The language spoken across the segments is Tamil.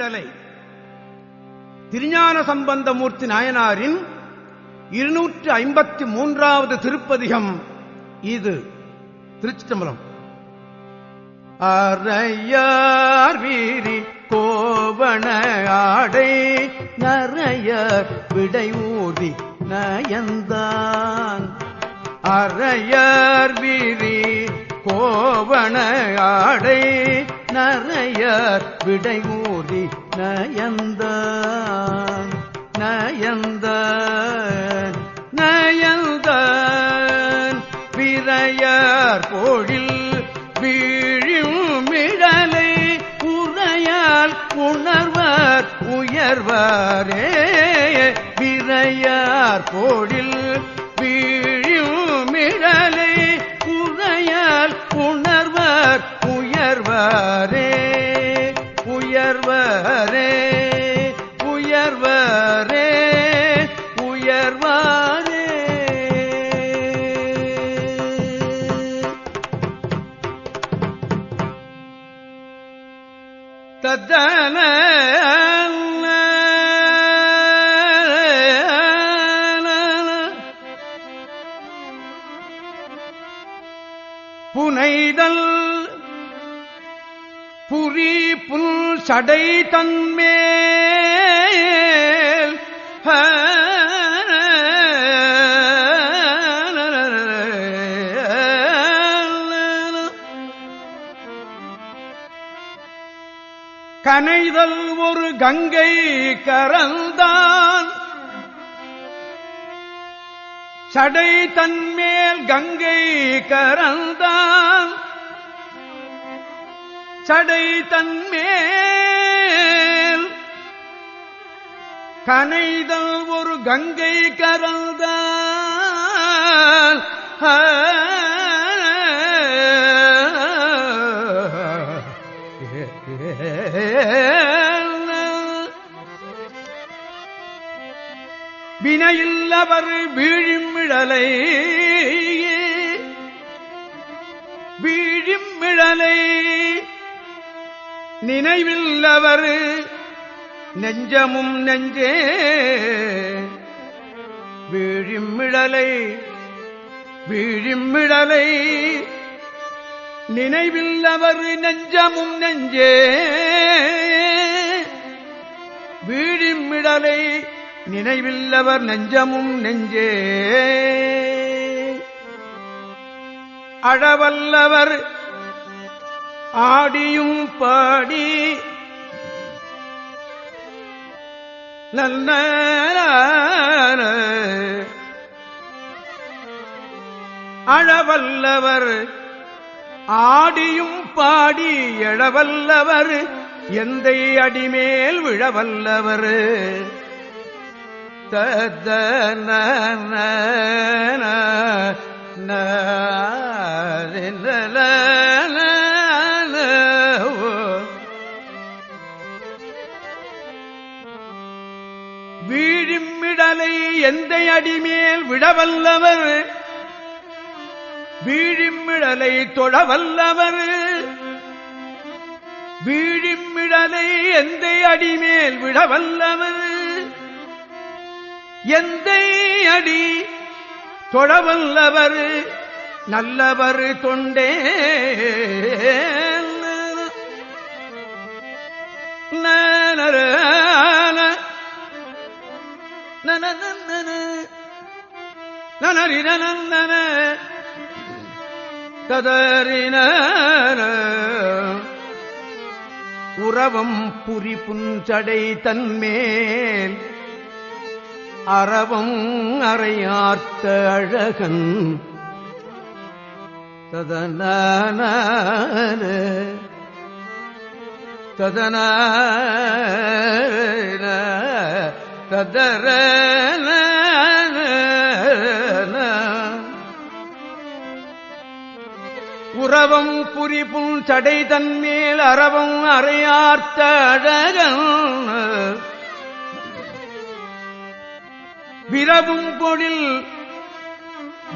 வீழிமிடலை திருஞான சம்பந்தமூர்த்தி நாயனாரின் இருநூற்று ஐம்பத்தி மூன்றாவது திருப்பதிகம் இது. திருச்சிட்டம்பலம் அறையார் வீரி கோவண ஆடை நரையர் விடையூதி நயந்தான். அறையார் வீரி கோவண ஆடை நரையர் விடை ஊதி நயந்த நயந்த நயந்தான். விரையார் போழில் வீழும் மிடலை உரையால் உணர்வார் உயர்வாரே. விரையார் போழில் வீழும் மிடலை உரையால் உணர்வார் உயர்வார். செய்தல். புரி புல் சடை தன்மேல். கனைதல் ஒரு கங்கை கரந்தான். சடை தன்மேல் கங்கை கரந்தான். சடை தன்மேல் கனைதல் ஒரு கங்கை கரந்தான். வினையில்லவர் வீழும் விழலை வீழிமிழலை வீழிமிழலை நினைவில்லவர் நெஞ்சமும் நெஞ்சே. வீழிமிழலை வீழிமிழலை நினைவில்லவர் நெஞ்சமும் நெஞ்சே. வீழிமிடலை நினைவில்லவர் நெஞ்சமும் நெஞ்சே. அழவல்லவர் ஆடியும் பாடி நல்ல அழவல்லவர் ஆடியும் பாடி எழவல்லவர் எந்தை அடிமேல் விழவல்லவர் தத்தன வீழிமிடலை எந்த அடிமேல் விடவல்லவர்? வீழிமிடலை தொழவல்லவர்? வீழிமிடலை எந்த அடிமேல் விடவல்லவர்? எந்த அடி தொழவல்லவர் நல்லவர் தொண்டே நனரின ததறின உறவம் புரி புஞ்சடை தன்மேல் அறவம் அறையார்த்த அழகன். ததன ததன ததர உறவம் புரிப்பும் சடை தன்மேல் அறவம் அறையார்த்த அழகன். விரவும் பொழில்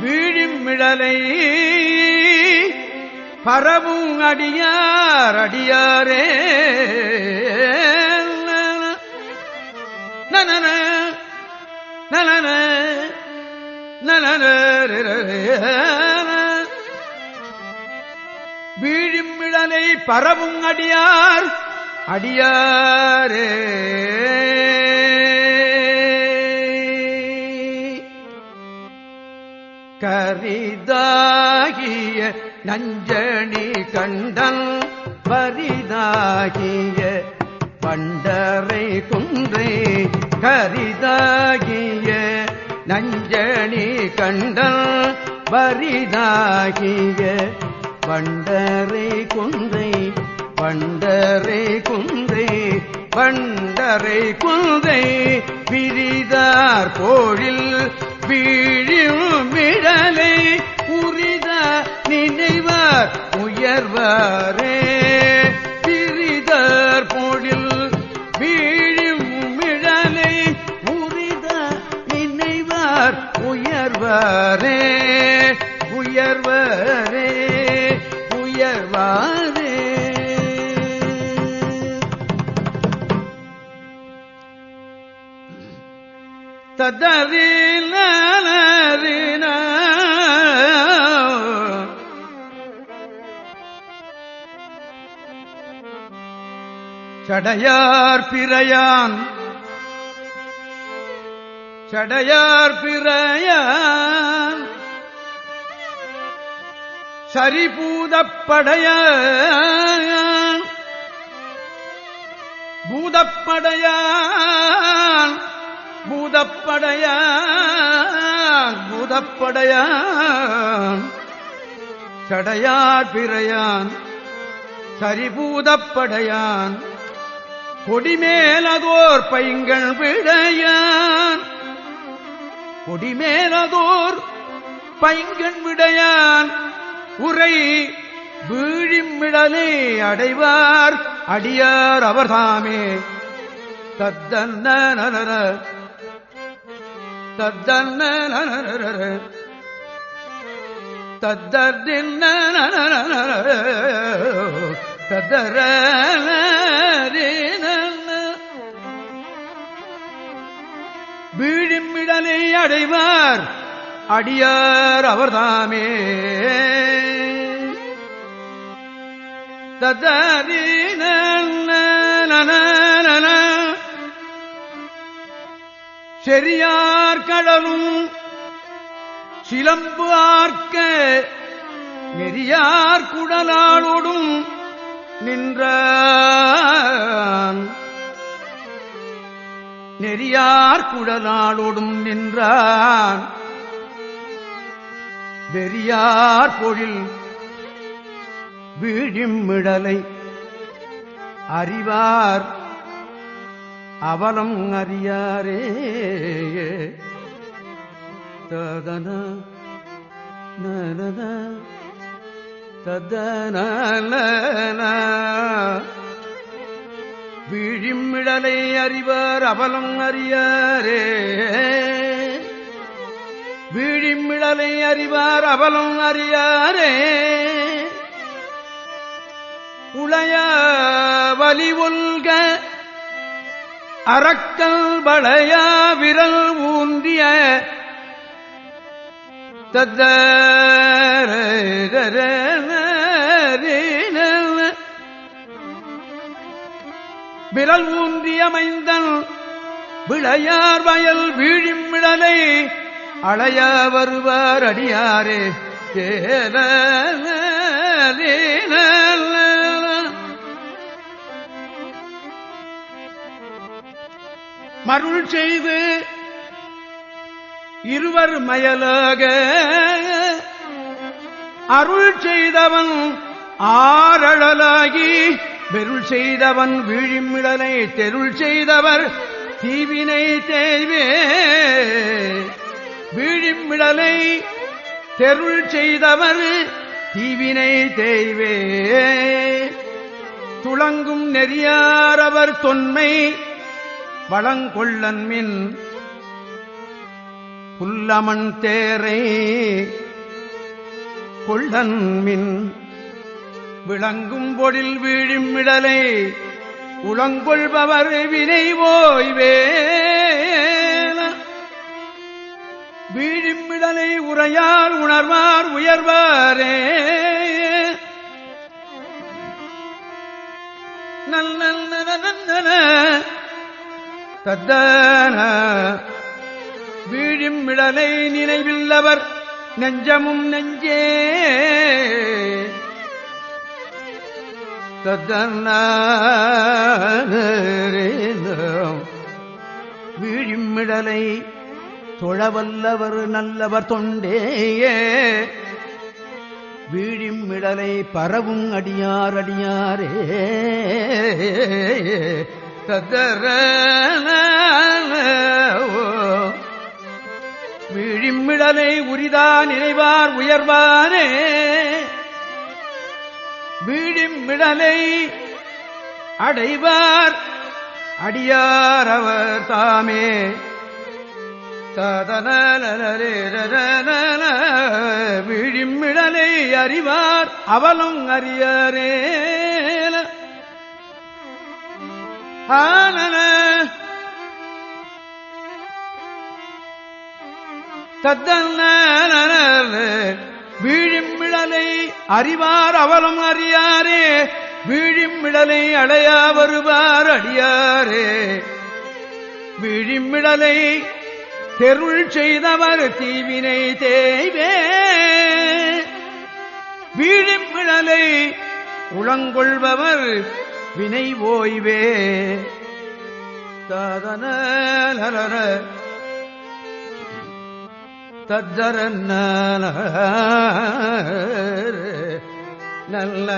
வீழும் மிடலை பரவும் அடியார் அடியாரே. நனன நனன நனன வீழும் மிடலை பரவும் அடியார் அடியாரே. கரிதாகிய நஞ்சணி கண்டன் பரிதாகிய பண்டரை குன்றே கரிதாகிய நஞ்சணி கண்டன் பரிதாகிய பண்டரை குன்றை பண்டரை குன்றை பண்டரை குன்றை பிரிதார் போழில் வீழியும் மிடலை உரித நினைவார் உயர்வாரே. பிரிதர் போழில் வீழும் மிடலை உரித நினைவார் உயர்வாரே. உயர்வரே உயர்வாரே. ததறின சடையார் பிறையான். சடையார் பிறையான். சரிபூதப்படையான். பூதப்படையான். பூதப்படையான் பூதப்படையான் சடையார் பிறையான் சரிபூதப்படையான். கொடிமேலதோர் பைங்கள் விடையான். கொடிமேலதோர் பைங்கன் விடையான். உரை வீழிமிடலே அடைவார். அடியார் அவர்தாமே. தத்தன்ன நனர தத்தன்ன தத்தர வீழிமிடலை அடைவார் அடியார் அவர்தாமே ததரீன செரியார் கடலும் சிலம்பு ஆர்க்க நெறியார் குடலாளோடும் நின்றான். நெறியார் குடலாளோடும் நின்றான். வெறியார் பொழில் வீழிமிடலை அறிவார் அவலம் அறியாரே. ததன நனன ததன விழிமிழலை அறிவார் அவலம் அறியாரே. விழிமிழலை அறிவார் அவலம் அறியாரே. உளைய வலி ஒல்க அறக்கல் வளையா விரல் ஊன்றிய தத்த விரல் ஊன்றிய மைந்தன் விளையார் வயல் வீழிமிடலை அளைய வருவார் அடியாரே தேன மருள் செய்து இருவர் மயலாக. அருள் செய்தவன் ஆரழலாகி பெருள் செய்தவன் வீழிமிடலை தெருள் செய்தவர் தீவினை தேய்வே. வீழிமிடலை தெருள் செய்தவர் தீவினை தேய்வே. துளங்கும் நெறியாரவர் தொன்மை வளங்கொள்ளன்மின் புல்லமன் தேரை கொள்ளன்மின் விளங்கும் பொழில் வீழும் மிடலை உளங்கொள்பவர் வினை ஓய்வே வீழும் மிடலை உரையால் உணர்வார் உயர்வாரே. நல்ல தத்தன. வீழும் மிடலை நினைவில்லவர் நெஞ்சமும் நெஞ்சே. தத்தன வீழும் மிடலை தொழவல்லவர் நல்லவர் தொண்டேயே. வீழிம் மிடலை பரவும் அடியார் அடியாரே. ததர வீழிமிடலை உரிதா நினைவார் உயர்வானே விழிமிடலை அடைவார் அடியார் அவர் தாமே விழிமிடலை அறிவார் அவலும் அறியரே ஆனன. அறிவார் அவலம் அறியாரே. வீழிமிடலை அடையா வருவார் அடியாரே. விழிமிடலை தெருள் செய்தவர் தீவினை தேய்வே. வீழிமிழலை உளங்கொள்பவர் வினை ஓய்வே. ததன தத்தரன்ன நல்ல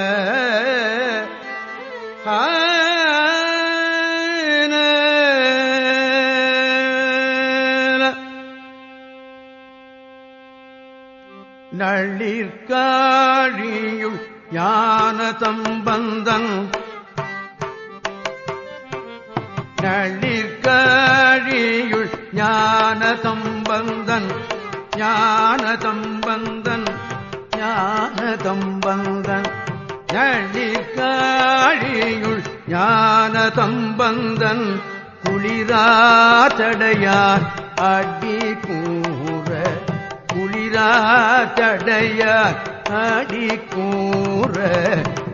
ஞானதம் வந்தன் ஞானதம் வந்தன் நழிகாழியுள் ஞானதம் வந்தன் குளிராத்தடையார் அடி கூற குளிராத்தடையார் அடி கூற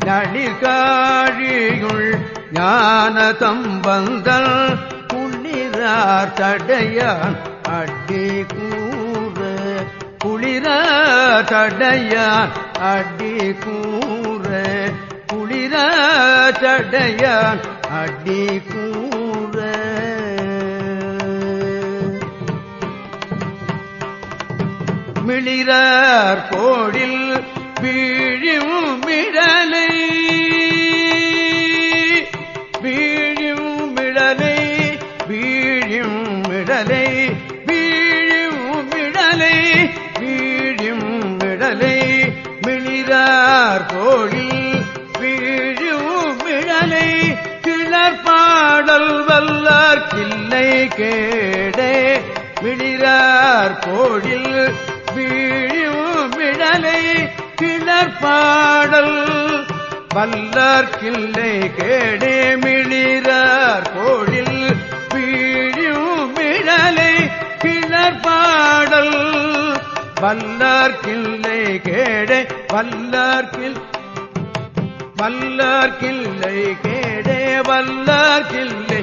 நழிகாழியுள் ஞானதம் வந்தன் குளிரார் குளிர தடையான் அடி கூற குளிர தடையான் அடி கூற. மிளிரார் கோடில் வீழும் மிடலை வீழும் மிடலை வீழும் மிடலை கேடே விழிறார் கோடில் வீழும் மிடலை கிளர் வல்லார் கிள்ளை கேடே மிளிரார் கோடில் வீழும் மிடலை கிளர் வல்லார் கிள்ளை கேடே வல்லார் கிள் வல்லார் கிள்ளை கேடே வல்லார் கிள்ளை